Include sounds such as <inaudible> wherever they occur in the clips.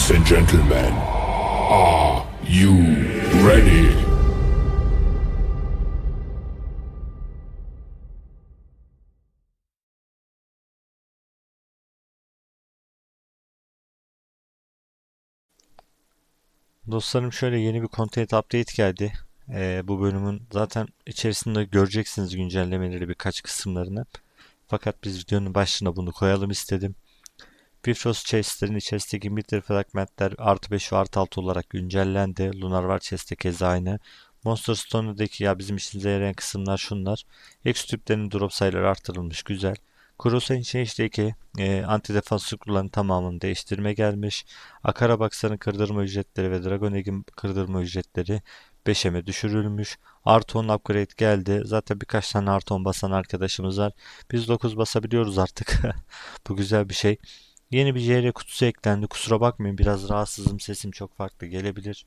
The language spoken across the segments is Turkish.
Ladies and gentlemen, are you ready? Dostlarım şöyle yeni bir content update geldi. Ee, bu bölümün zaten içerisinde göreceksiniz güncellemeleri birkaç kısımlarını. Fakat biz videonun başına bunu koyalım istedim. Bifrost chestlerin içerisindeki Mither fragmentler artı 5 ve artı 6 olarak güncellendi. Lunar War chest'te keza aynı. Monster Stone'daki ya bizim işimize yarayan kısımlar şunlar. X tüplerinin drop sayıları artırılmış güzel. Kurosa Change'deki e, anti defans scroll'ların tamamını değiştirme gelmiş. Akara Box'ların kırdırma ücretleri ve Dragon Egg'in kırdırma ücretleri 5'e düşürülmüş. Artı 10 upgrade geldi. Zaten birkaç tane artı 10 basan arkadaşımız var. Biz 9 basabiliyoruz artık. <laughs> Bu güzel bir şey. Yeni bir JR kutusu eklendi. Kusura bakmayın biraz rahatsızım. Sesim çok farklı gelebilir.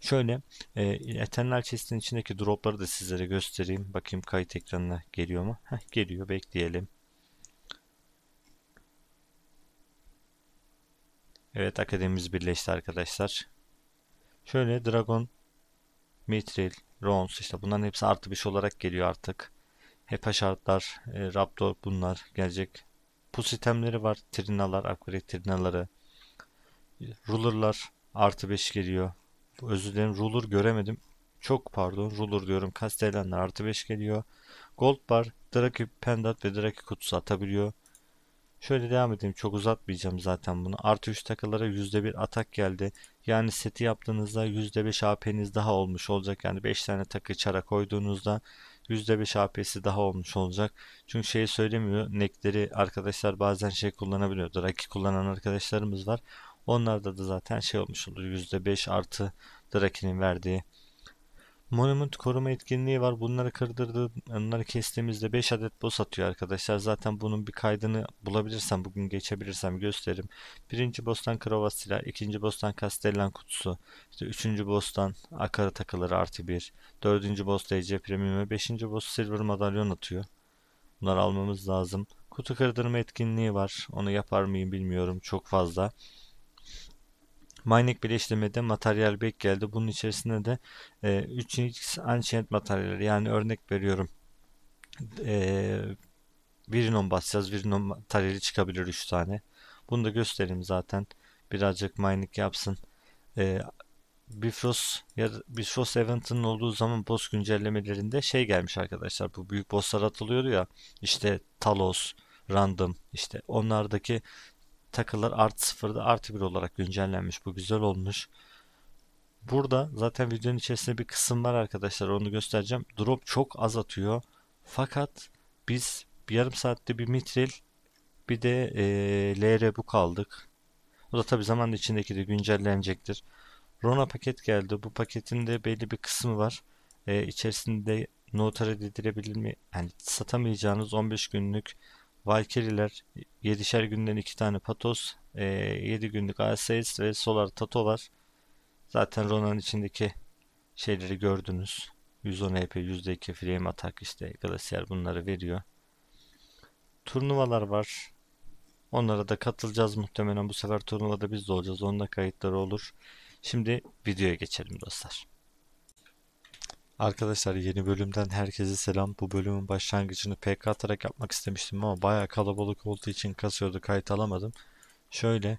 Şöyle e, Eternal Chest'in içindeki dropları da sizlere göstereyim. Bakayım kayıt ekranına geliyor mu? Heh, geliyor. Bekleyelim. Evet akademimiz birleşti arkadaşlar. Şöyle Dragon, Mithril, Rons işte bunların hepsi artı 5 olarak geliyor artık. Hepa şartlar, e, Raptor bunlar gelecek. Pus itemleri var. Trinalar, upgrade trinaları. Ruler'lar artı 5 geliyor. Özür dilerim ruler göremedim. Çok pardon ruler diyorum. Castellanlar artı 5 geliyor. Gold bar, Draki pendant ve Draki kutusu atabiliyor. Şöyle devam edeyim. Çok uzatmayacağım zaten bunu. Artı 3 takılara %1 atak geldi. Yani seti yaptığınızda %5 AP'niz daha olmuş olacak. Yani 5 tane takı çara koyduğunuzda %5 AP'si daha olmuş olacak. Çünkü şeyi söylemiyor. Neckleri arkadaşlar bazen şey kullanabiliyor. Draki kullanan arkadaşlarımız var. Onlarda da zaten şey olmuş olur. %5 artı Draki'nin verdiği Monument koruma etkinliği var. Bunları kırdırdı, onları kestiğimizde 5 adet boss atıyor arkadaşlar. Zaten bunun bir kaydını bulabilirsem, bugün geçebilirsem gösteririm. Birinci boss'tan Krovasila, ikinci boss'tan Castellan kutusu, işte üçüncü boss'tan Akara takıları artı 1, dördüncü boss DC Premium ve beşinci boss Silver madalyon atıyor. Bunları almamız lazım. Kutu kırdırma etkinliği var. Onu yapar mıyım bilmiyorum. Çok fazla. Mining birleştirmede materyal bek geldi. Bunun içerisinde de e, 3x ancient materyaller yani örnek veriyorum. E, Virinon basacağız. Virinon materyali çıkabilir 3 tane. Bunu da göstereyim zaten. Birazcık mining yapsın. E, Bifrost ya Bifrost Event'ın olduğu zaman boss güncellemelerinde şey gelmiş arkadaşlar. Bu büyük bosslar atılıyordu ya. İşte Talos, Random işte onlardaki takılar artı sıfırda artı bir olarak güncellenmiş. Bu güzel olmuş. Burada zaten videonun içerisinde bir kısım var arkadaşlar. Onu göstereceğim. Drop çok az atıyor. Fakat biz bir yarım saatte bir mitril bir de e, LR bu kaldık. O da tabi zaman içindeki de güncellenecektir. Rona paket geldi. Bu paketin de belli bir kısmı var. E, içerisinde notara edilebilir mi? Yani satamayacağınız 15 günlük Valkyriler 7'şer günden 2 tane Patos, e, 7 günlük Alseis ve Solar Tato var. Zaten Rona'nın içindeki şeyleri gördünüz. 110 EP, %2 flame atak işte Glacier bunları veriyor. Turnuvalar var. Onlara da katılacağız muhtemelen. Bu sefer turnuvada biz de olacağız. Onda kayıtları olur. Şimdi videoya geçelim dostlar. Arkadaşlar yeni bölümden herkese selam. Bu bölümün başlangıcını PK atarak yapmak istemiştim ama bayağı kalabalık olduğu için kasıyordu kayıt alamadım. Şöyle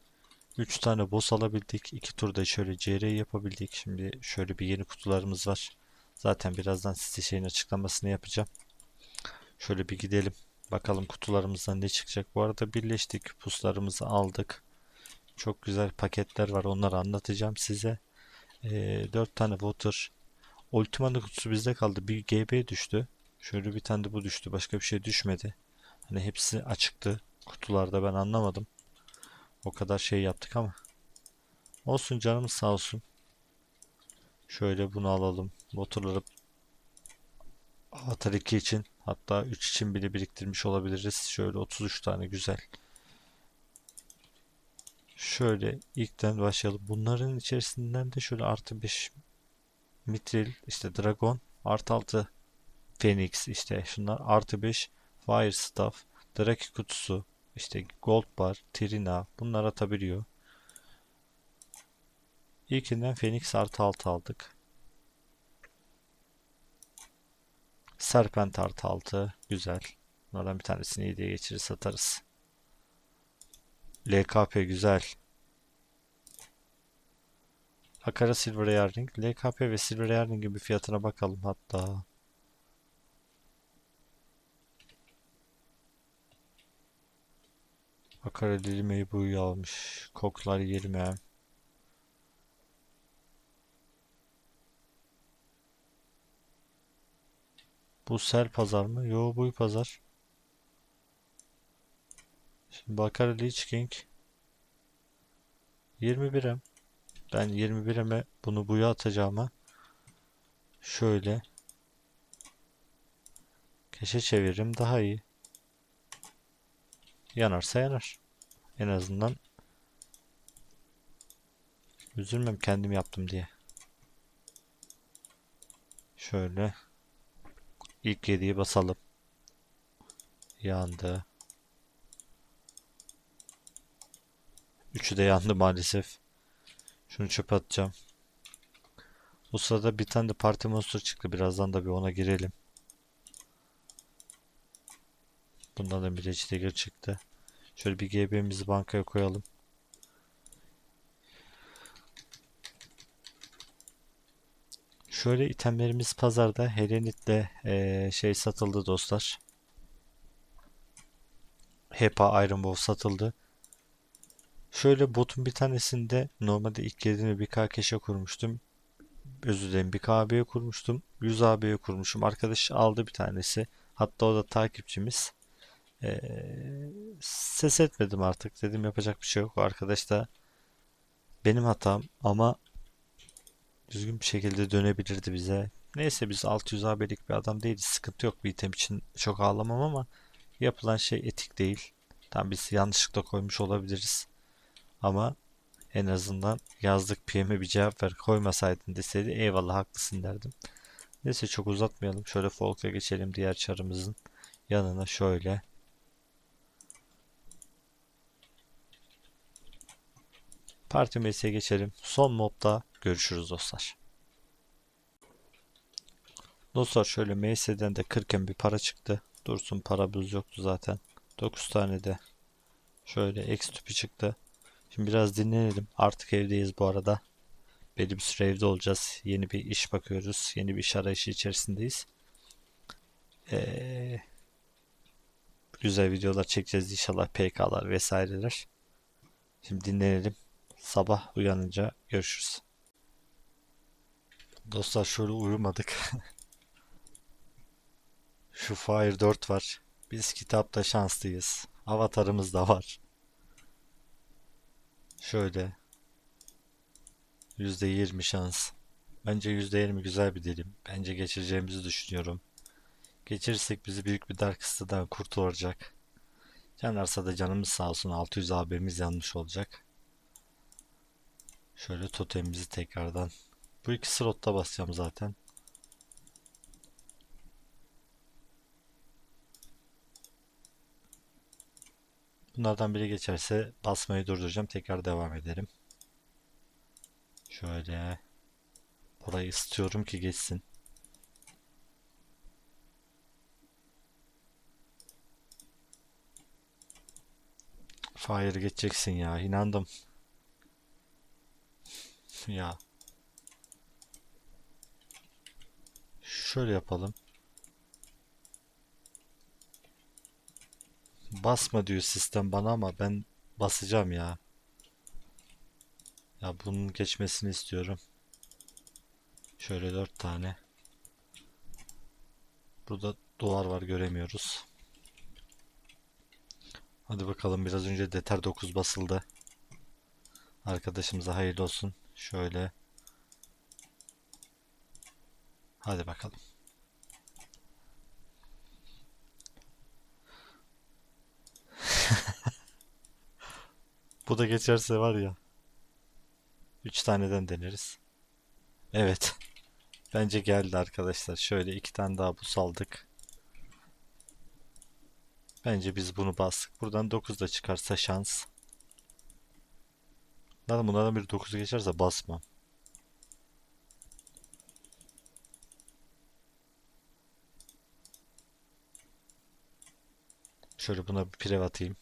3 tane boss alabildik. 2 turda şöyle CR yapabildik. Şimdi şöyle bir yeni kutularımız var. Zaten birazdan size şeyin açıklamasını yapacağım. Şöyle bir gidelim. Bakalım kutularımızdan ne çıkacak. Bu arada birleştik. Puslarımızı aldık. Çok güzel paketler var. Onları anlatacağım size. Ee, 4 tane water Ultima'nın kutusu bizde kaldı. Bir GB düştü. Şöyle bir tane de bu düştü. Başka bir şey düşmedi. Hani hepsi açıktı. Kutularda ben anlamadım. O kadar şey yaptık ama. Olsun canımız sağ olsun. Şöyle bunu alalım. Motorları Avatar 2 için hatta 3 için bile biriktirmiş olabiliriz. Şöyle 33 tane güzel. Şöyle ilkten başlayalım. Bunların içerisinden de şöyle artı 5 Mitril, işte Dragon, artı 6 Phoenix işte şunlar artı 5 Fire Staff, Draki kutusu, işte Gold Bar, Trina bunlar atabiliyor. İlkinden Phoenix artı 6 aldık. Serpent artı 6. Güzel. Bunlardan bir tanesini iyi diye geçirir satarız. LKP güzel. Akara Silver Earring. LKP ve Silver Earring'in bir fiyatına bakalım hatta. Akara Lilime'yi bu almış. Koklar 20. Bu sel pazar mı? Yo bu pazar. Şimdi Bakar Lich King 21'em. Ben 21'eme bunu buya atacağıma şöyle keşe çeviririm daha iyi. Yanarsa yanar. En azından üzülmem kendim yaptım diye. Şöyle ilk yediği basalım. Yandı. Üçü de yandı maalesef. Şunu çöpe atacağım. Bu sırada bir tane de parti monster çıktı. Birazdan da bir ona girelim. Bundan da bir Dagger çıktı. Şöyle bir GB'mizi bankaya koyalım. Şöyle itemlerimiz pazarda Helenit'le eee, şey satıldı dostlar. Hepa Iron Bow satıldı. Şöyle botun bir tanesinde normalde ilk girdiğimde bir K keşe kurmuştum. Özür dilerim bir KB'ye kurmuştum. 100 AB'ye kurmuşum. Arkadaş aldı bir tanesi. Hatta o da takipçimiz. Ee, ses etmedim artık. Dedim yapacak bir şey yok. O arkadaş da benim hatam ama düzgün bir şekilde dönebilirdi bize. Neyse biz 600 AB'lik bir adam değiliz. Sıkıntı yok bir item için çok ağlamam ama yapılan şey etik değil. Tam biz yanlışlıkla koymuş olabiliriz. Ama en azından yazdık PM'e bir cevap ver koymasaydın deseydi eyvallah haklısın derdim. Neyse çok uzatmayalım. Şöyle folk'a geçelim diğer çarımızın yanına şöyle. Parti meclise geçelim. Son mobda görüşürüz dostlar. Dostlar şöyle MS'den de 40'en bir para çıktı. Dursun paramız yoktu zaten. 9 tane de şöyle X tüpü çıktı. Şimdi biraz dinlenelim. Artık evdeyiz bu arada. Belli bir süre evde olacağız. Yeni bir iş bakıyoruz. Yeni bir iş arayışı içerisindeyiz. Ee, güzel videolar çekeceğiz inşallah. PK'lar vesaireler. Şimdi dinlenelim. Sabah uyanınca görüşürüz. Dostlar şöyle uyumadık. <laughs> Şu Fire 4 var. Biz kitapta şanslıyız. Avatarımız da var. Şöyle. %20 şans. Bence %20 güzel bir dilim. Bence geçireceğimizi düşünüyorum. Geçirirsek bizi büyük bir dark kısıdan kurtaracak. Yanarsa da canımız sağ olsun 600 AB'miz yanmış olacak. Şöyle totemimizi tekrardan. Bu iki slotta basacağım zaten. Bunlardan biri geçerse basmayı durduracağım. Tekrar devam edelim. Şöyle. Burayı istiyorum ki geçsin. Fire geçeceksin ya. inandım. Ya. Şöyle yapalım. Basma diyor sistem bana ama ben basacağım ya. Ya bunun geçmesini istiyorum. Şöyle dört tane. Burada duvar var göremiyoruz. Hadi bakalım biraz önce Deter 9 basıldı. Arkadaşımıza hayırlı olsun. Şöyle. Hadi bakalım. Bu da geçerse var ya. 3 taneden deneriz. Evet. Bence geldi arkadaşlar. Şöyle iki tane daha bu saldık. Bence biz bunu bastık. Buradan 9 da çıkarsa şans. Lan bunlardan bir 9 geçerse basmam. Şöyle buna bir pire atayım.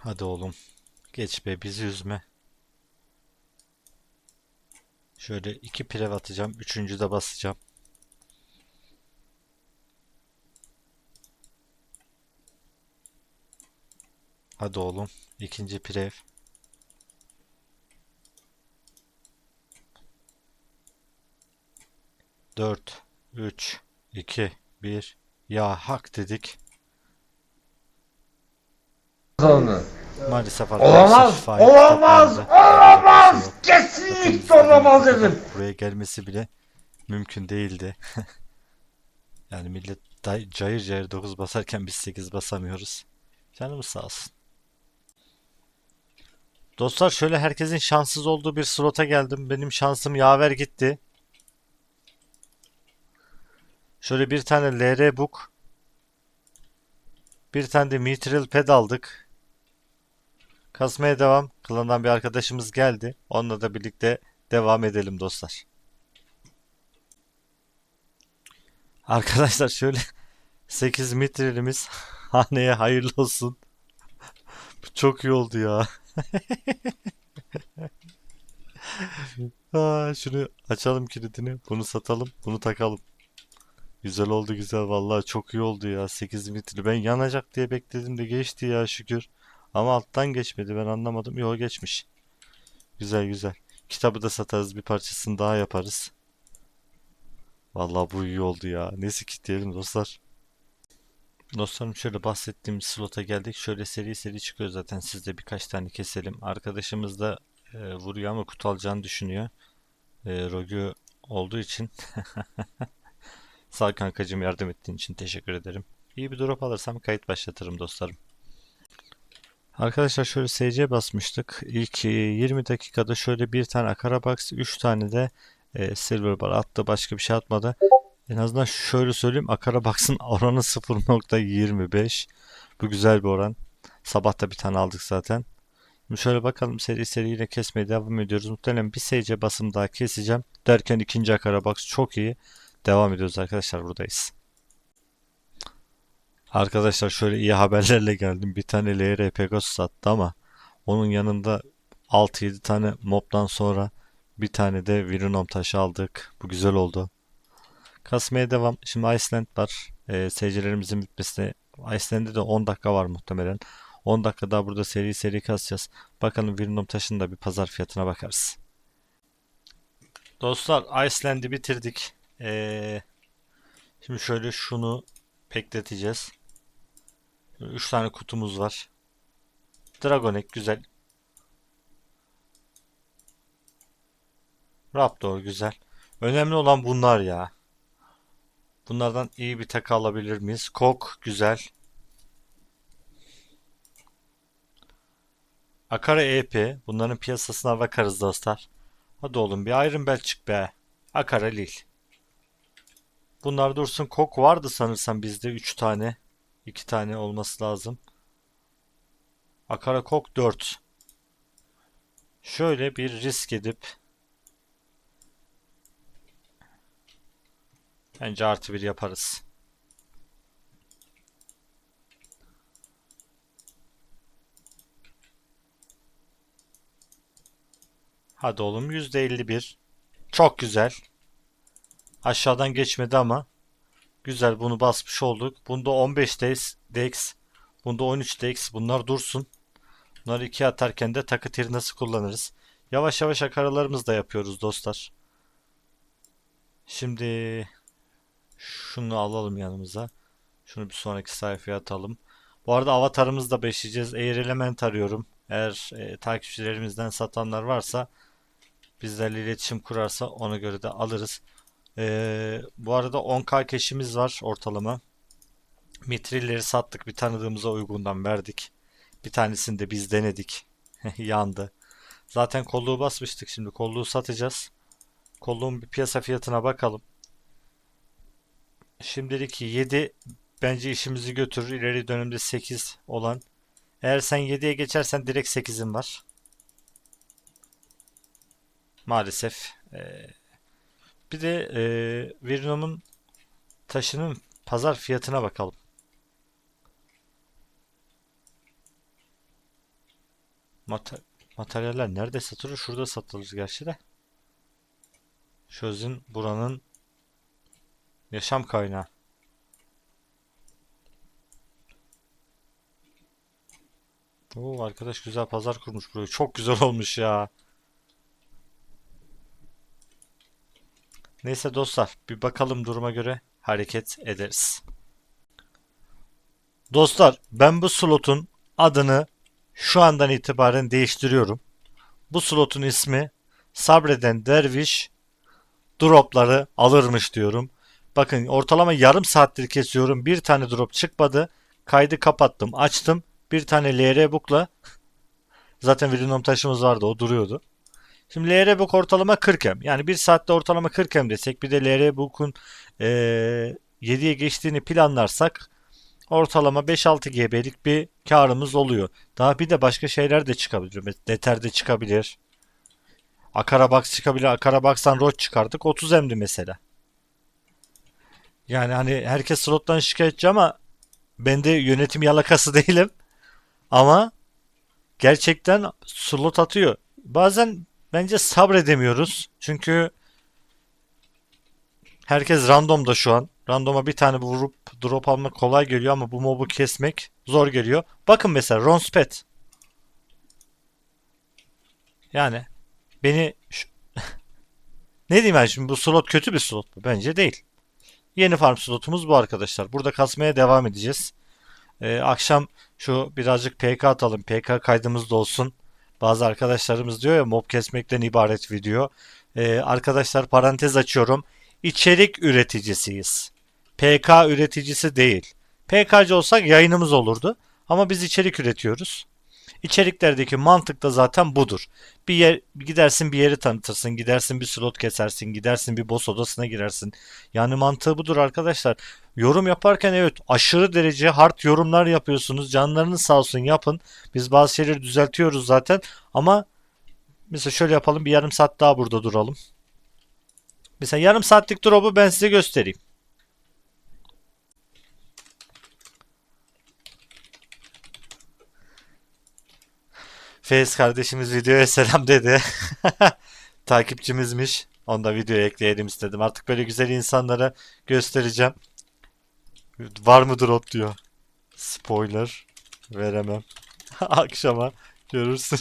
Hadi oğlum. Geç be bizi üzme. Şöyle iki pirev atacağım. Üçüncü de basacağım. Hadi oğlum. ikinci pirev. Dört, üç, iki, bir. Ya hak dedik. Onu. Maalesef arkadaşlar Olamaz, olamaz, kitaplarında olamaz, yok. kesinlikle Zaten olamaz dedim. Buraya gelmesi bile mümkün değildi. <laughs> Yani millet day- cayır cayır 9 basarken biz 8 basamıyoruz. Canımız sağ olsun. Dostlar şöyle herkesin şanssız olduğu bir slota geldim. Benim şansım yaver gitti. Şöyle bir tane LR Book. Bir tane de Mithril Pad aldık. Kasmaya devam. Klandan bir arkadaşımız geldi. Onunla da birlikte devam edelim dostlar. Arkadaşlar şöyle <laughs> 8 mitrilimiz <laughs> haneye hayırlı olsun. Çok iyi oldu ya. <laughs> Aa, şunu açalım kilidini. Bunu satalım. Bunu takalım. Güzel oldu güzel. Vallahi çok iyi oldu ya. 8 mitril. Ben yanacak diye bekledim de geçti ya şükür. Ama alttan geçmedi. Ben anlamadım. Yo geçmiş. Güzel güzel. Kitabı da satarız. Bir parçasını daha yaparız. Vallahi bu iyi oldu ya. Neyse ki diyelim dostlar. Dostlarım şöyle bahsettiğim slota geldik. Şöyle seri seri çıkıyor zaten. Siz de birkaç tane keselim. Arkadaşımız da e, vuruyor ama kutu alacağını düşünüyor. E, Rogu olduğu için. <laughs> Sağ kankacığım yardım ettiğin için teşekkür ederim. İyi bir drop alırsam kayıt başlatırım dostlarım. Arkadaşlar şöyle SC basmıştık. İlk e, 20 dakikada şöyle bir tane Akarabox, 3 tane de e, Silver Bar attı. Başka bir şey atmadı. En azından şöyle söyleyeyim. Akarabox'ın <laughs> oranı 0.25. Bu güzel bir oran. Sabah da bir tane aldık zaten. Şimdi şöyle bakalım seri seri yine kesmeye devam ediyoruz. Muhtemelen bir SC basım daha keseceğim. Derken ikinci Akarabox çok iyi. Devam ediyoruz arkadaşlar buradayız. Arkadaşlar şöyle iyi haberlerle geldim. Bir tane LR Pegasus sattı ama onun yanında 6-7 tane mobdan sonra bir tane de Virinom taşı aldık. Bu güzel oldu. Kasmaya devam. Şimdi Iceland var. Ee, seyircilerimizin bitmesine Iceland'de de 10 dakika var muhtemelen. 10 dakika daha burada seri seri kasacağız. Bakalım Virinom taşının da bir pazar fiyatına bakarız. Dostlar Iceland'i bitirdik. Ee, şimdi şöyle şunu bekleteceğiz. 3 tane kutumuz var. Dragonek güzel. Raptor güzel. Önemli olan bunlar ya. Bunlardan iyi bir takı alabilir miyiz? Kok güzel. Akara EP. Bunların piyasasına bakarız dostlar. Hadi oğlum bir Iron Bell çık be. Akara Lil. Bunlar dursun. Kok vardı sanırsam bizde 3 tane. 2 tane olması lazım. Akara Kok 4. Şöyle bir risk edip bence artı bir yaparız. Hadi oğlum %51. Çok güzel. Aşağıdan geçmedi ama güzel bunu basmış olduk. Bunda 15 dex. Bunda 13 dex. Bunlar dursun. Bunları ikiye atarken de takı tiri nasıl kullanırız? Yavaş yavaş akaralarımız da yapıyoruz dostlar. Şimdi şunu alalım yanımıza. Şunu bir sonraki sayfaya atalım. Bu arada avatarımızı da beşleyeceğiz. Air Element arıyorum. Eğer e, takipçilerimizden satanlar varsa bizlerle iletişim kurarsa ona göre de alırız. Ee, bu arada 10k keşimiz var ortalama. Mitrilleri sattık. Bir tanıdığımıza uygundan verdik. Bir tanesini de biz denedik. <laughs> Yandı. Zaten kolluğu basmıştık. Şimdi kolluğu satacağız. Kolluğun bir piyasa fiyatına bakalım. Şimdilik 7 bence işimizi götürür. İleri dönemde 8 olan. Eğer sen 7'ye geçersen direkt 8'in var. Maalesef. Ee, Bir de e, Virinom'un taşının pazar fiyatına bakalım. Mate- materyaller nerede satılır? Şurada satılır gerçi de. Sözün buranın yaşam kaynağı. Oo, arkadaş güzel pazar kurmuş burayı. Çok güzel <laughs> olmuş ya. Neyse dostlar, bir bakalım duruma göre hareket ederiz. Dostlar, ben bu slotun adını şu andan itibaren değiştiriyorum. Bu slotun ismi Sabreden Derviş dropları alırmış diyorum. Bakın ortalama yarım saattir kesiyorum. Bir tane drop çıkmadı. Kaydı kapattım, açtım. Bir tane LR book'la <laughs> zaten Virinom taşımız vardı, o duruyordu. Şimdi LR book ortalama 40 M. Yani bir saatte ortalama 40 M desek bir de LR book'un eee 7'ye geçtiğini planlarsak ortalama 5-6 GB'lik bir karımız oluyor. Daha bir de başka şeyler de çıkabilir. Dether de çıkabilir. Akarabox çıkabilir. Akarabox'tan ROT çıkardık. 30 M'di mesela. Yani hani herkes slottan şikayetçi ama ben de yönetim yalakası <laughs> değilim. Ama gerçekten slot atıyor. Bazen bence sabredemiyoruz. Çünkü herkes randomda şu an. Randoma bir tane vurup drop almak kolay geliyor ama bu mobu kesmek zor geliyor. Bakın mesela Ronspet. Yani beni <laughs> ne diyeyim ben şimdi bu slot kötü bir slot mu? Bence değil. Yeni farm slotumuz bu arkadaşlar. Burada kasmaya devam edeceğiz. Ee, akşam şu birazcık PK atalım. PK kaydımız da olsun. Bazı arkadaşlarımız diyor ya mob kesmekten ibaret video. Ee, arkadaşlar parantez açıyorum. İçerik üreticisiyiz. PK üreticisi değil. PK'cı olsak yayınımız olurdu. Ama biz içerik üretiyoruz. İçeriklerdeki mantık da zaten budur. Bir yer gidersin bir yeri tanıtırsın, gidersin bir slot kesersin, gidersin bir boss odasına girersin. Yani mantığı budur arkadaşlar. Yorum yaparken evet aşırı derece hard yorumlar yapıyorsunuz. Canlarınız sağ olsun yapın. Biz bazı şeyleri düzeltiyoruz zaten. Ama mesela şöyle yapalım bir yarım saat daha burada duralım. Mesela yarım saatlik drop'u ben size göstereyim. Feyz kardeşimiz videoya selam dedi. <laughs> Takipçimizmiş. Onu da videoya ekleyelim istedim. Artık böyle güzel insanlara göstereceğim. Var mı drop diyor. Spoiler veremem. <laughs> Akşama görürsün.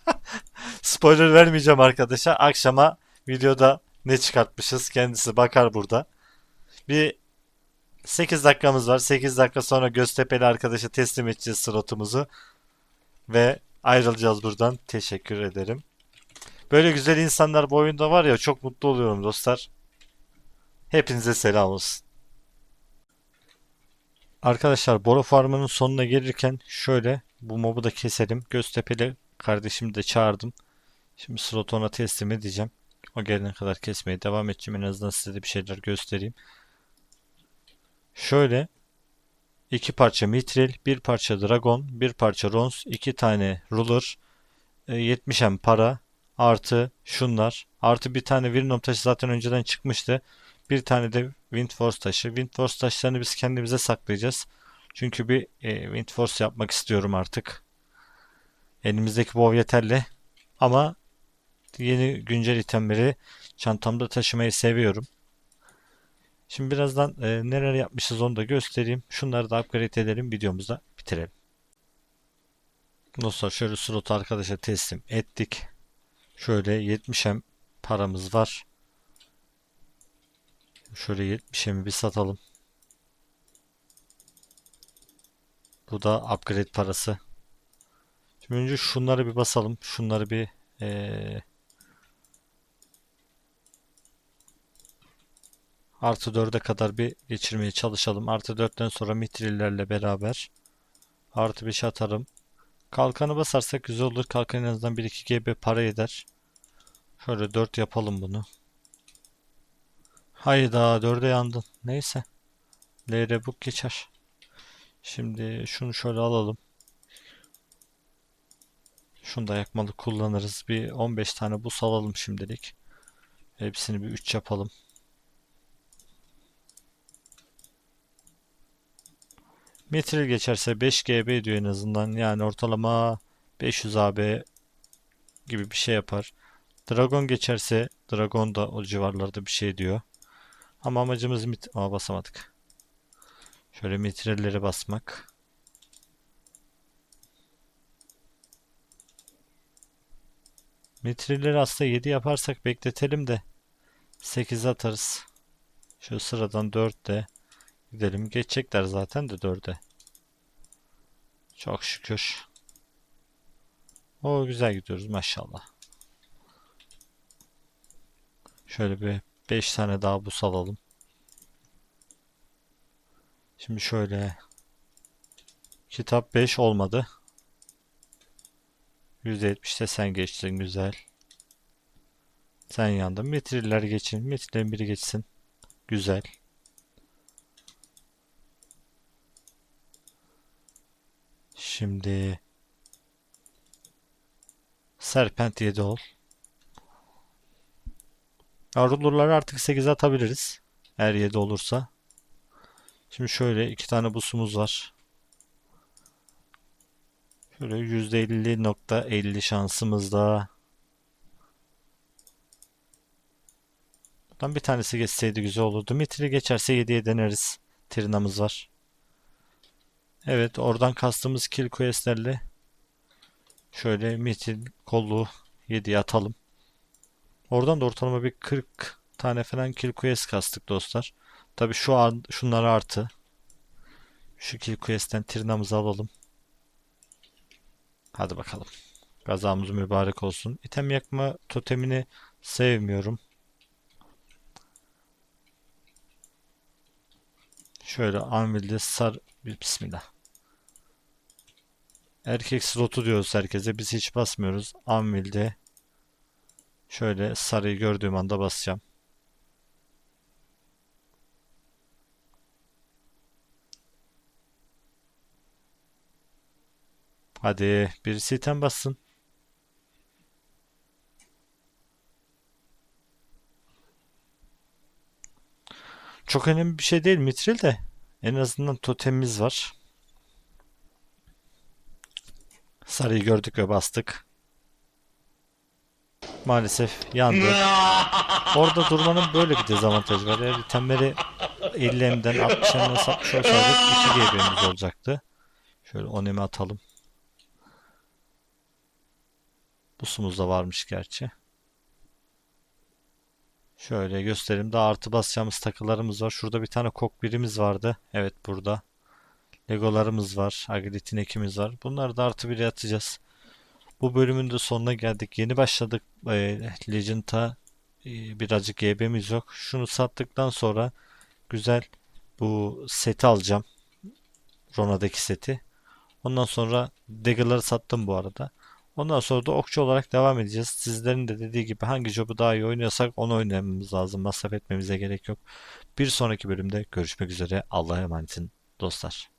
<laughs> Spoiler vermeyeceğim arkadaşa. Akşama videoda ne çıkartmışız kendisi bakar burada. Bir 8 dakikamız var. 8 dakika sonra Göztepe'li arkadaşa teslim edeceğiz slotumuzu. Ve ayrılacağız buradan. Teşekkür ederim. Böyle güzel insanlar bu oyunda var ya çok mutlu oluyorum dostlar. Hepinize selam olsun. Arkadaşlar Boro Farm'ın sonuna gelirken şöyle bu mobu da keselim. Göztepe'li kardeşimi de çağırdım. Şimdi slotu ona teslim edeceğim. O gelene kadar kesmeye devam edeceğim. En azından size de bir şeyler göstereyim. Şöyle iki parça mitril, bir parça dragon, bir parça rons, iki tane ruler, e, 70 em para, artı şunlar, artı bir tane Virnom taşı zaten önceden çıkmıştı. Bir tane de Windforce taşı. Windforce taşlarını biz kendimize saklayacağız. Çünkü bir e, Windforce yapmak istiyorum artık. Elimizdeki bow yeterli. Ama yeni güncel itemleri çantamda taşımayı seviyorum. Şimdi birazdan e, neler yapmışız onu da göstereyim. Şunları da upgrade edelim. Videomuzda bitirelim. Dostlar şöyle slot arkadaşa teslim ettik. Şöyle 70 em paramız var. Şöyle 70 emi bir satalım. Bu da upgrade parası. Şimdi önce şunları bir basalım. Şunları bir eee Artı 4'e kadar bir geçirmeye çalışalım. Artı 4'ten sonra mitrillerle beraber artı 5 atarım. Kalkanı basarsak güzel olur. Kalkan en azından 1-2 GB para eder. Şöyle 4 yapalım bunu. Hayda 4'e yandın. Neyse. LR book geçer. Şimdi şunu şöyle alalım. Şunu da yakmalı kullanırız. Bir 15 tane bus alalım şimdilik. Hepsini bir 3 yapalım. Mitril geçerse 5 GB diyor en azından. Yani ortalama 500 AB gibi bir şey yapar. Dragon geçerse Dragon da o civarlarda bir şey diyor. Ama amacımız mit Aa, basamadık. Şöyle mitrilleri basmak. Mitrilleri aslında 7 yaparsak bekletelim de 8 atarız. Şu sıradan 4 de gidelim. Geçecekler zaten de 4'e. Çok şükür. O güzel gidiyoruz maşallah. Şöyle bir 5 tane daha bus alalım. Şimdi şöyle kitap 5 olmadı. %70'te sen geçtin güzel. Sen yandın. Metriller geçin. Metrillerin biri geçsin. Güzel. Şimdi Serpent 7 ol. Arulurları artık 8 atabiliriz. Eğer 7 olursa. Şimdi şöyle iki tane busumuz var. Şöyle %50.50 şansımız da. Buradan bir tanesi geçseydi güzel olurdu. Mitri geçerse 7'ye deneriz. Trinamız var. Evet oradan kastığımız kill questlerle şöyle mitil kolluğu 7'ye atalım. Oradan da ortalama bir 40 tane falan kill quest kastık dostlar. Tabi şu an şunlar artı. Şu kill quest'ten tırnamızı alalım. Hadi bakalım. Gazamız mübarek olsun. İtem yakma totemini sevmiyorum. Şöyle anvilde sar bismillah. Erkek slotu diyoruz herkese. Biz hiç basmıyoruz. Anvilde şöyle sarıyı gördüğüm anda basacağım. Hadi birisi item bassın. Çok önemli bir şey değil Mitril de. En azından totemimiz var. Sarıyı gördük ve bastık. Maalesef yandı. <laughs> Orada durmanın böyle bir dezavantajı var. Eğer itemleri 50 M'den 60 M'den satmış olsaydık 2 GB'miz olacaktı. Şöyle 10 M'e atalım. Busumuz da varmış gerçi. Şöyle göstereyim. Daha artı basacağımız takılarımız var. Şurada bir tane kok birimiz vardı. Evet burada. Legolarımız var. Agritin ekimiz var. Bunları da artı biri atacağız. Bu bölümün de sonuna geldik. Yeni başladık. E, Legend'a e, birazcık GB'miz yok. Şunu sattıktan sonra güzel bu seti alacağım. Rona'daki seti. Ondan sonra Dagger'ları sattım bu arada. Ondan sonra da okçu olarak devam edeceğiz. Sizlerin de dediği gibi hangi job'u daha iyi oynuyorsak onu oynamamız lazım. Masraf etmemize gerek yok. Bir sonraki bölümde görüşmek üzere. Allah'a emanetin dostlar.